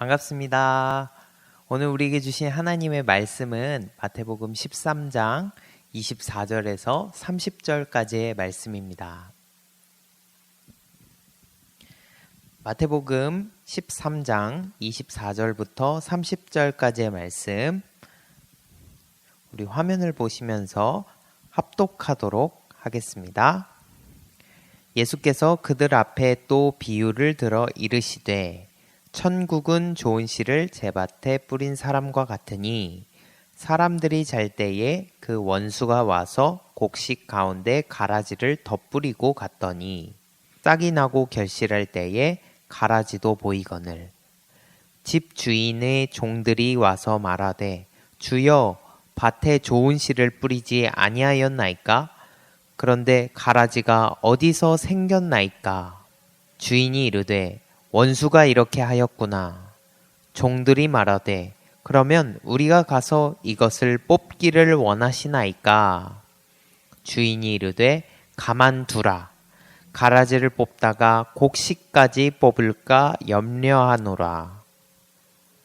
반갑습니다. 오늘 우리에게 주신 하나님의 말씀은 마태복음 13장 24절에서 30절까지의 말씀입니다. 마태복음 13장 24절부터 30절까지의 말씀 우리 화면을 보시면서 합독하도록 하겠습니다. 예수께서 그들 앞에 또 비유를 들어 이르시되 천국은 좋은 씨를 제밭에 뿌린 사람과 같으니 사람들이 잘 때에 그 원수가 와서 곡식 가운데 가라지를 덧뿌리고 갔더니 싹이 나고 결실할 때에 가라지도 보이거늘. 집 주인의 종들이 와서 말하되 주여 밭에 좋은 씨를 뿌리지 아니하였나이까? 그런데 가라지가 어디서 생겼나이까? 주인이 이르되 원수가 이렇게 하였구나. 종들이 말하되 그러면 우리가 가서 이것을 뽑기를 원하시나이까? 주인이 이르되 가만두라. 가라지를 뽑다가 곡식까지 뽑을까 염려하노라.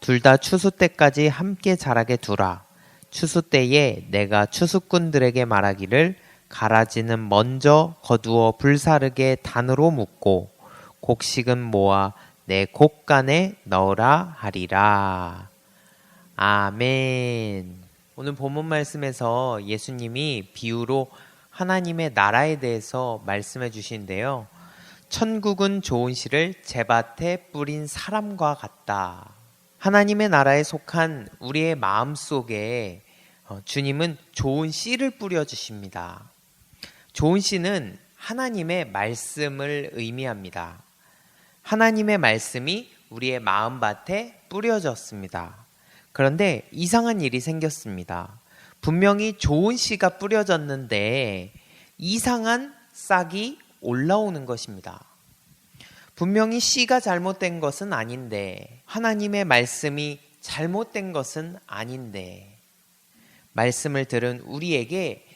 둘 다 추수 때까지 함께 자라게 두라. 추수 때에 내가 추수꾼들에게 말하기를 가라지는 먼저 거두어 불사르게 단으로 묶고 곡식은 모아 내 곡간에 넣으라 하리라. 아멘. 오늘 본문 말씀에서 예수님이 비유로 하나님의 나라에 대해서 말씀해 주시는데요. 천국은 좋은 씨를 제밭에 뿌린 사람과 같다. 하나님의 나라에 속한 우리의 마음 속에 어, 주님은 좋은 씨를 뿌려 주십니다. 좋은 씨는 하나님의 말씀을 의미합니다. 하나님의 말씀이 우리의 마음밭에 뿌려졌습니다. 그런데 이상한 일이 생겼습니다. 분명히 좋은 씨가 뿌려졌는데 이상한 싹이 올라오는 것입니다. 분명히 씨가 잘못된 것은 아닌데 하나님의 말씀이 잘못된 것은 아닌데 말씀을 들은 우리에게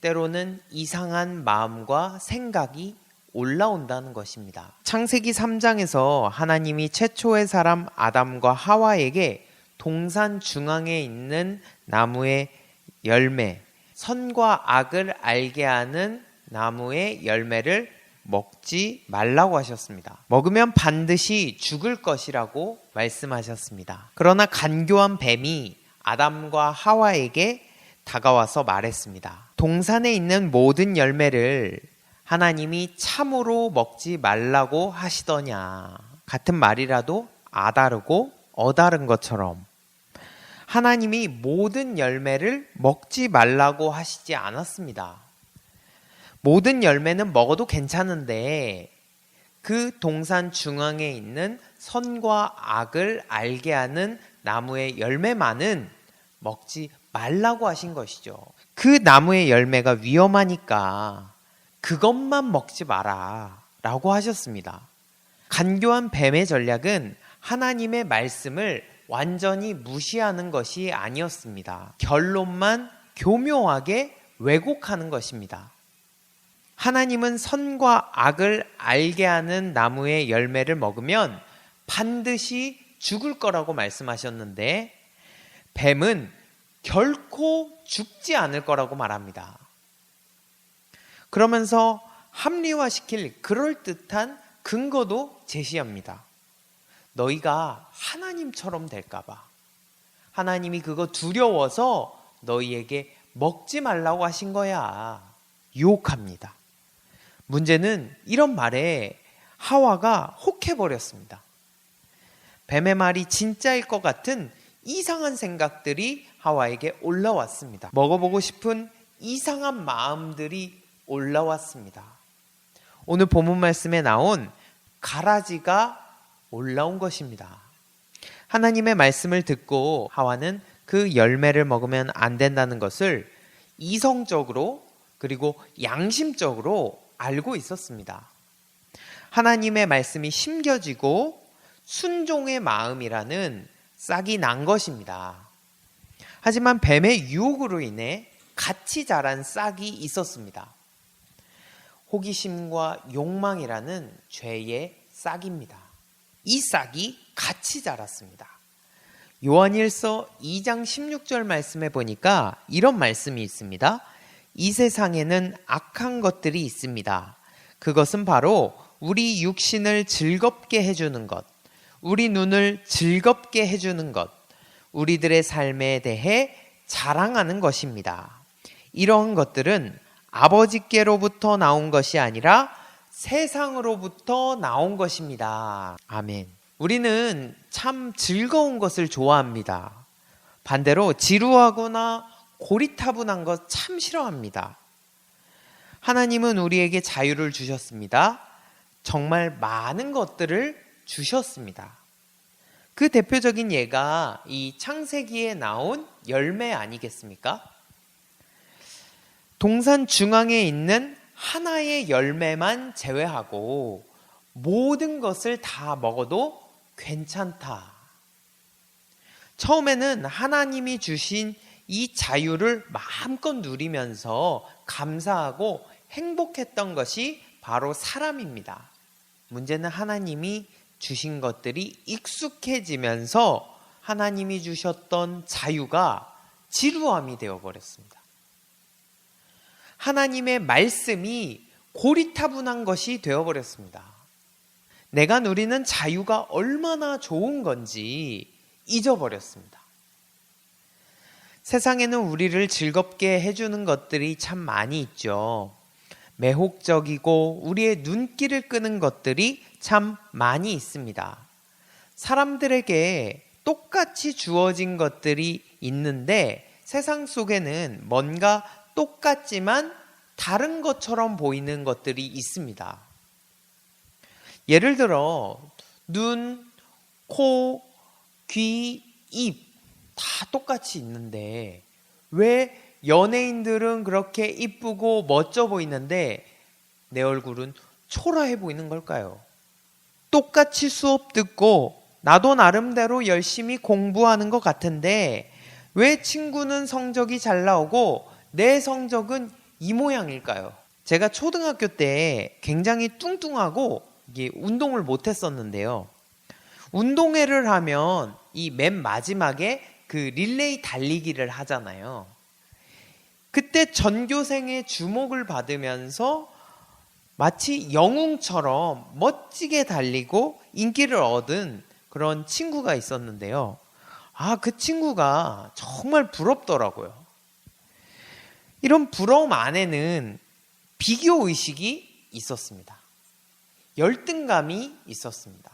때로는 이상한 마음과 생각이 올라온다는 것입니다. 창세기 3장에서 하나님이 최초의 사람 아담과 하와에게 동산 중앙에 있는 나무의 열매, 선과 악을 알게 하는 나무의 열매를 먹지 말라고 하셨습니다. 먹으면 반드시 죽을 것이라고 말씀하셨습니다. 그러나 간교한 뱀이 아담과 하와에게 다가와서 말했습니다. 동산에 있는 모든 열매를 하나님이 참으로 먹지 말라고 하시더냐. 같은 말이라도 아다르고 어다른 것처럼 하나님이 모든 열매를 먹지 말라고 하시지 않았습니다. 모든 열매는 먹어도 괜찮은데 그 동산 중앙에 있는 선과 악을 알게 하는 나무의 열매만은 먹지 말라고 하신 것이죠. 그 나무의 열매가 위험하니까 그것만 먹지 마라. 라고 하셨습니다. 간교한 뱀의 전략은 하나님의 말씀을 완전히 무시하는 것이 아니었습니다. 결론만 교묘하게 왜곡하는 것입니다. 하나님은 선과 악을 알게 하는 나무의 열매를 먹으면 반드시 죽을 거라고 말씀하셨는데 뱀은 결코 죽지 않을 거라고 말합니다. 그러면서 합리화시킬 그럴듯한 근거도 제시합니다. 너희가 하나님처럼 될까봐. 하나님이 그거 두려워서 너희에게 먹지 말라고 하신 거야. 유혹합니다. 문제는 이런 말에 하와가 혹해버렸습니다. 뱀의 말이 진짜일 것 같은 이상한 생각들이 하와에게 올라왔습니다. 먹어보고 싶은 이상한 마음들이 올라왔습니다. 오늘 본문 말씀에 나온 가라지가 올라온 것입니다. 하나님의 말씀을 듣고 하와는 그 열매를 먹으면 안 된다는 것을 이성적으로 그리고 양심적으로 알고 있었습니다. 하나님의 말씀이 심겨지고 순종의 마음이라는 싹이 난 것입니다. 하지만 뱀의 유혹으로 인해 같이 자란 싹이 있었습니다. 호기심과 욕망이라는 죄의 싹입니다. 이삭이 같이 자랐습니다. 요한일서 2장 16절 말씀에 보니까 이런 말씀이 있습니다. 이 세상에는 악한 것들이 있습니다. 그것은 바로 우리 육신을 즐겁게 해주는 것, 우리 눈을 즐겁게 해주는 것, 우리들의 삶에 대해 자랑하는 것입니다. 이러한 것들은 아버지께로부터 나온 것이 아니라 세상으로부터 나온 것입니다. 아멘. 우리는 참 즐거운 것을 좋아합니다. 반대로 지루하거나 고리타분한 것 참 싫어합니다. 하나님은 우리에게 자유를 주셨습니다. 정말 많은 것들을 주셨습니다. 그 대표적인 예가 이 창세기에 나온 열매 아니겠습니까? 동산 중앙에 있는 하나의 열매만 제외하고 모든 것을 다 먹어도 괜찮다. 처음에는 하나님이 주신 이 자유를 마음껏 누리면서 감사하고 행복했던 것이 바로 사람입니다. 문제는 하나님이 주신 것들이 익숙해지면서 하나님이 주셨던 자유가 지루함이 되어버렸습니다. 하나님의 말씀이 고리타분한 것이 되어버렸습니다. 내가 누리는 자유가 얼마나 좋은 건지 잊어버렸습니다. 세상에는 우리를 즐겁게 해주는 것들이 참 많이 있죠. 매혹적이고 우리의 눈길을 끄는 것들이 참 많이 있습니다. 사람들에게 똑같이 주어진 것들이 있는데 세상 속에는 뭔가 똑같지만 다른 것처럼 보이는 것들이 있습니다. 예를 들어 눈, 코, 귀, 입 다 똑같이 있는데 왜 연예인들은 그렇게 이쁘고 멋져 보이는데 내 얼굴은 초라해 보이는 걸까요? 똑같이 수업 듣고 나도 나름대로 열심히 공부하는 것 같은데 왜 친구는 성적이 잘 나오고 내 성적은 이 모양일까요? 제가 초등학교 때 굉장히 뚱뚱하고 이게 운동을 못 했었는데요. 운동회를 하면 이 맨 마지막에 그 릴레이 달리기를 하잖아요. 그때 전교생의 주목을 받으면서 마치 영웅처럼 멋지게 달리고 인기를 얻은 그런 친구가 있었는데요. 아, 그 친구가 정말 부럽더라고요. 이런 부러움 안에는 비교 의식이 있었습니다. 열등감이 있었습니다.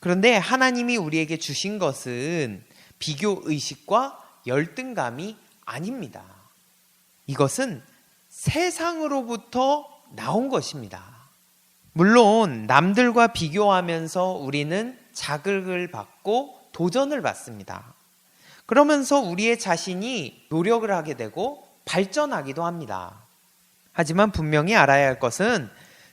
그런데 하나님이 우리에게 주신 것은 비교 의식과 열등감이 아닙니다. 이것은 세상으로부터 나온 것입니다. 물론 남들과 비교하면서 우리는 자극을 받고 도전을 받습니다. 그러면서 우리의 자신이 노력을 하게 되고 발전하기도 합니다. 하지만 분명히 알아야 할 것은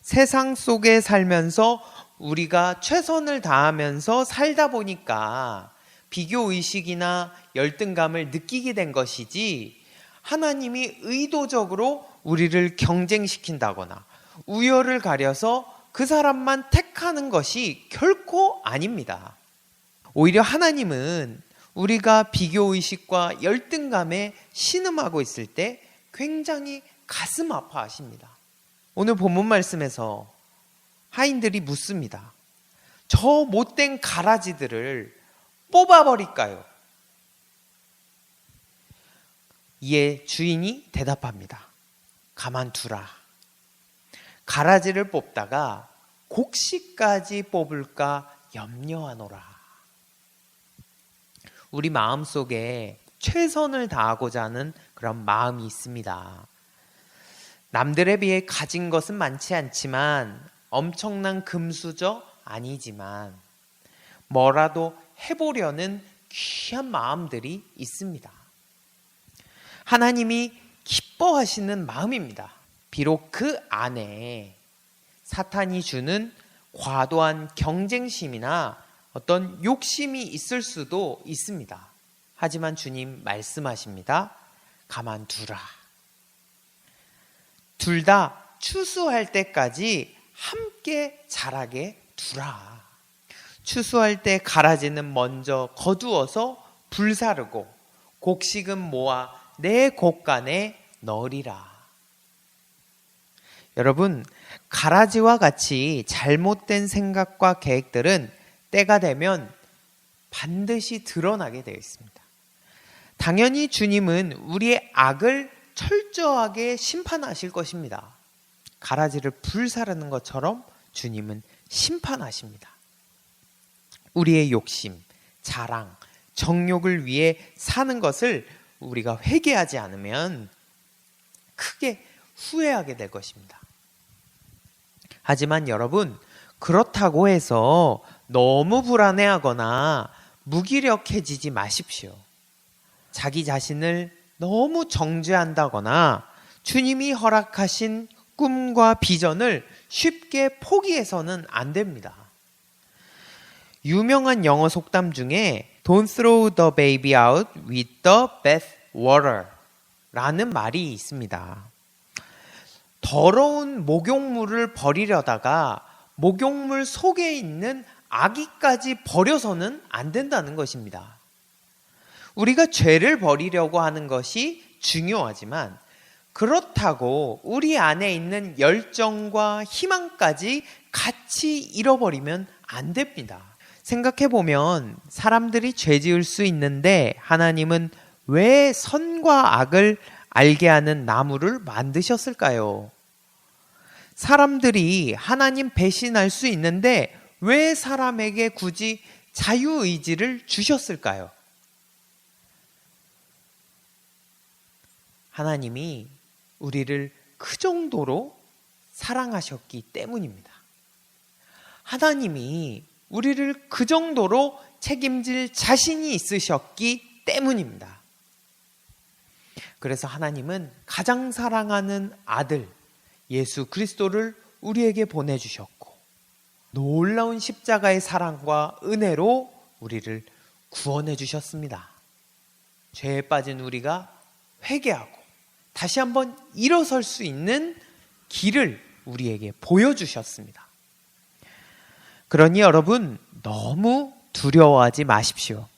세상 속에 살면서 우리가 최선을 다하면서 살다 보니까 비교 의식이나 열등감을 느끼게 된 것이지 하나님이 의도적으로 우리를 경쟁시킨다거나 우열을 가려서 그 사람만 택하는 것이 결코 아닙니다. 오히려 하나님은 우리가 비교 의식과 열등감에 신음하고 있을 때 굉장히 가슴 아파하십니다. 오늘 본문 말씀에서 하인들이 묻습니다. 저 못된 가라지들을 뽑아버릴까요? 이에 주인이 대답합니다. 가만두라. 가라지를 뽑다가 곡식까지 뽑을까 염려하노라. 우리 마음 속에 최선을 다하고자 하는 그런 마음이 있습니다. 남들에 비해 가진 것은 많지 않지만 엄청난 금수저 아니지만 뭐라도 해보려는 귀한 마음들이 있습니다. 하나님이 기뻐하시는 마음입니다. 비록 그 안에 사탄이 주는 과도한 경쟁심이나 어떤 욕심이 있을 수도 있습니다. 하지만 주님 말씀하십니다. 가만두라. 둘 다 추수할 때까지 함께 자라게 두라. 추수할 때 가라지는 먼저 거두어서 불사르고 곡식은 모아 내 곡간에 넣으리라. 여러분, 가라지와 같이 잘못된 생각과 계획들은 때가 되면 반드시 드러나게 되어 있습니다. 당연히 주님은 우리의 악을 철저하게 심판하실 것입니다. 가라지를 불사르는 것처럼 주님은 심판하십니다. 우리의 욕심, 자랑, 정욕을 위해 사는 것을 우리가 회개하지 않으면 크게 후회하게 될 것입니다. 하지만 여러분, 그렇다고 해서 너무 불안해하거나 무기력해지지 마십시오. 자기 자신을 너무 정죄한다거나 주님이 허락하신 꿈과 비전을 쉽게 포기해서는 안 됩니다. 유명한 영어 속담 중에 Don't throw the baby out with the bath water 라는 말이 있습니다. 더러운 목욕물을 버리려다가 목욕물 속에 있는 아기까지 버려서는 안 된다는 것입니다. 우리가 죄를 버리려고 하는 것이 중요하지만 그렇다고 우리 안에 있는 열정과 희망까지 같이 잃어버리면 안 됩니다. 생각해 보면 사람들이 죄 지을 수 있는데 하나님은 왜 선과 악을 알게 하는 나무를 만드셨을까요? 사람들이 하나님 배신할 수 있는데 왜 사람에게 굳이 자유의지를 주셨을까요? 하나님이 우리를 그 정도로 사랑하셨기 때문입니다. 하나님이 우리를 그 정도로 책임질 자신이 있으셨기 때문입니다. 그래서 하나님은 가장 사랑하는 아들 예수 그리스도를 우리에게 보내주셨고 놀라운 십자가의 사랑과 은혜로 우리를 구원해 주셨습니다. 죄에 빠진 우리가 회개하고 다시 한번 일어설 수 있는 길을 우리에게 보여주셨습니다. 그러니 여러분, 너무 두려워하지 마십시오.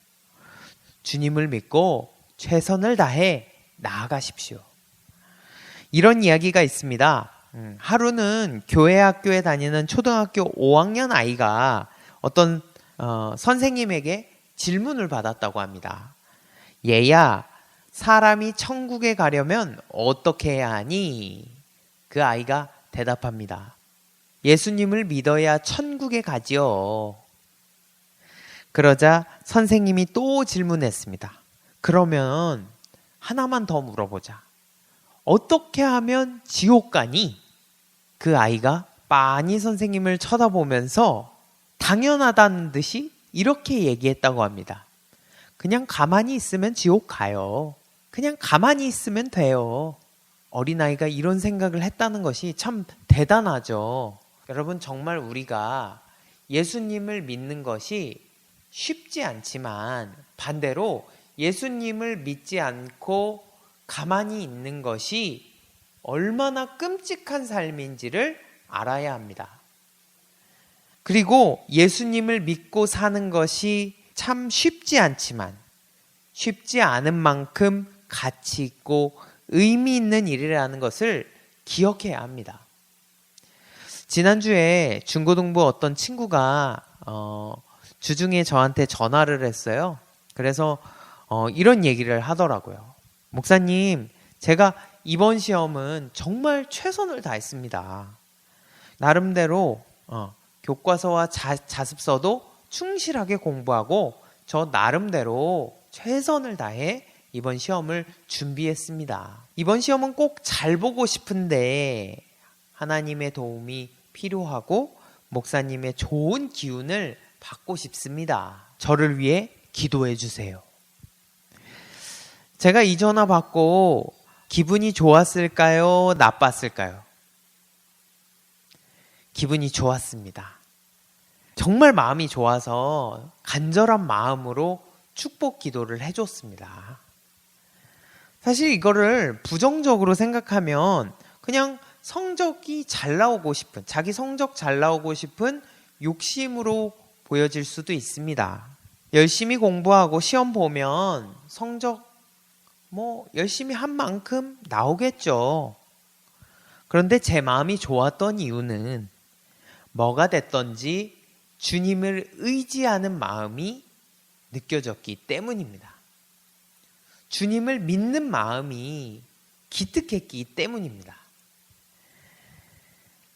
주님을 믿고 최선을 다해 나아가십시오. 이런 이야기가 있습니다. 음, 하루는 교회 학교에 다니는 초등학교 5학년 아이가 어떤 어, 선생님에게 질문을 받았다고 합니다. 얘야, 사람이 천국에 가려면 어떻게 해야 하니? 그 아이가 대답합니다. 예수님을 믿어야 천국에 가지요. 그러자 선생님이 또 질문했습니다. 그러면 하나만 더 물어보자. 어떻게 하면 지옥 가니? 그 아이가 많이 선생님을 쳐다보면서 당연하다는 듯이 이렇게 얘기했다고 합니다. 그냥 가만히 있으면 지옥 가요. 그냥 가만히 있으면 돼요. 어린아이가 이런 생각을 했다는 것이 참 대단하죠. 여러분, 정말 우리가 예수님을 믿는 것이 쉽지 않지만 반대로 예수님을 믿지 않고 가만히 있는 것이 얼마나 끔찍한 삶인지를 알아야 합니다. 그리고 예수님을 믿고 사는 것이 참 쉽지 않지만 쉽지 않은 만큼 가치 있고 의미 있는 일이라는 것을 기억해야 합니다. 지난주에 중고등부 어떤 친구가 어, 주중에 저한테 전화를 했어요. 그래서 어, 이런 얘기를 하더라고요. 목사님, 제가 이번 시험은 정말 최선을 다했습니다. 나름대로 어, 교과서와 자, 자습서도 충실하게 공부하고 저 나름대로 최선을 다해 이번 시험을 준비했습니다. 이번 시험은 꼭 잘 보고 싶은데 하나님의 도움이 필요하고 목사님의 좋은 기운을 받고 싶습니다. 저를 위해 기도해 주세요. 제가 이 전화 받고 기분이 좋았을까요? 나빴을까요? 기분이 좋았습니다. 정말 마음이 좋아서 간절한 마음으로 축복 기도를 해줬습니다. 사실 이거를 부정적으로 생각하면 그냥 성적이 잘 나오고 싶은, 자기 성적 잘 나오고 싶은 욕심으로 보여질 수도 있습니다. 열심히 공부하고 시험 보면 성적 뭐 열심히 한 만큼 나오겠죠. 그런데 제 마음이 좋았던 이유는 뭐가 됐던지 주님을 의지하는 마음이 느껴졌기 때문입니다. 주님을 믿는 마음이 기특했기 때문입니다.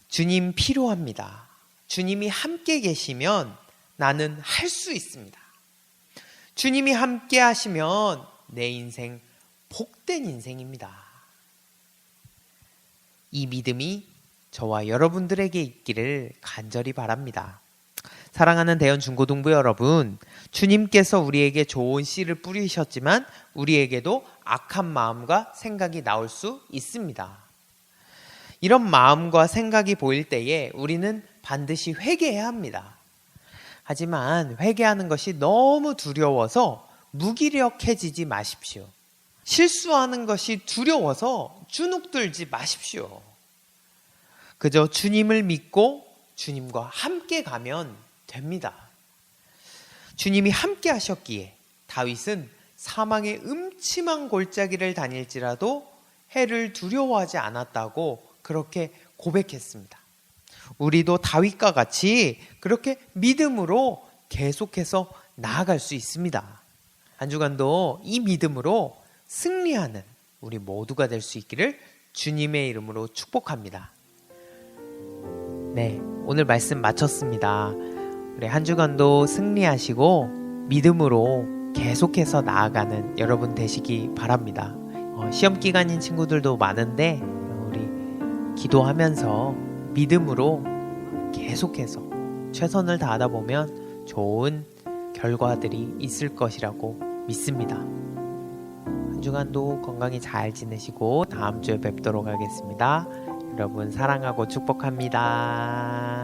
주님 필요합니다. 주님이 함께 계시면 나는 할 수 있습니다. 주님이 함께 하시면 내 인생 복된 인생입니다. 이 믿음이 저와 여러분들에게 있기를 간절히 바랍니다. 사랑하는 대현 중고등부 여러분, 주님께서 우리에게 좋은 씨를 뿌리셨지만 우리에게도 악한 마음과 생각이 나올 수 있습니다. 이런 마음과 생각이 보일 때에 우리는 반드시 회개해야 합니다. 하지만 회개하는 것이 너무 두려워서 무기력해지지 마십시오. 실수하는 것이 두려워서 주눅들지 마십시오. 그저 주님을 믿고 주님과 함께 가면 됩니다. 주님이 함께 하셨기에 다윗은 사망의 음침한 골짜기를 다닐지라도 해를 두려워하지 않았다고 그렇게 고백했습니다. 우리도 다윗과 같이 그렇게 믿음으로 계속해서 나아갈 수 있습니다. 한 주간도 이 믿음으로 승리하는 우리 모두가 될 수 있기를 주님의 이름으로 축복합니다. 네, 오늘 말씀 마쳤습니다. 우리 한 주간도 승리하시고 믿음으로 계속해서 나아가는 여러분 되시기 바랍니다. 어, 시험 기간인 친구들도 많은데 우리 기도하면서 믿음으로 계속해서 최선을 다하다 보면 좋은 결과들이 있을 것이라고 믿습니다. 한 주간도 건강히 잘 지내시고 다음 주에 뵙도록 하겠습니다. 여러분 사랑하고 축복합니다.